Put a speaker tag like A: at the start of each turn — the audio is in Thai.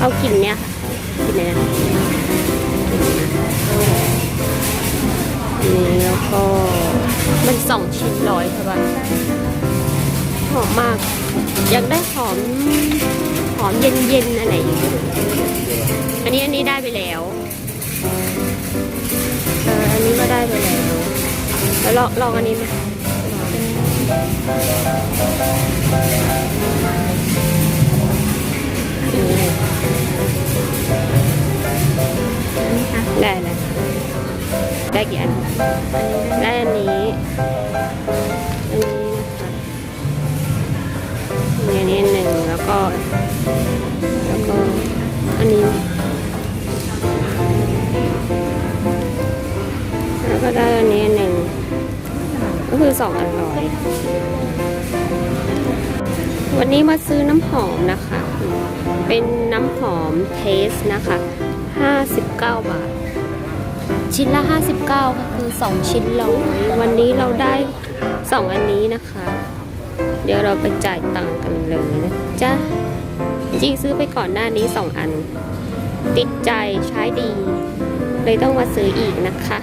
A: เอากลิ่นเนี่ยกลิ่นเนี่ยนี่แล้วก็มันสองชิ้นร้อยใช่ปะหอมมาก อยากได้หอมหอมเย็นๆอะไรอย่างเงี้ยอันนี้อันนี้ได้ไปแล้วเอออันนี้ก็ได้ไปแล้วแล้วลองลองอันนี้ไหม ได้เลยได้กี่อันได้อันนี้ อันนี้นะคะอันนี้หนึ่งแล้วก็ แล้วก็อันนี้ แล้วก็ได้อันนี้หนึ่งก็คือสองอันร้อยวันนี้มาซื้อน้ำหอมนะคะ เป็นน้ำหอมเทสนะคะ 59 บาท ชิ้นละ 59ก็คือ 2 ชิ้นร้อยวันนี้เราได้ 2 อันนี้นะคะ เดี๋ยวเราไปจ่ายตังค์กันเลยนะจ๊ะจริงซื้อไปก่อนหน้านี้ 2 อัน ติดใจใช้ดี เลยต้องมาซื้ออีกนะคะ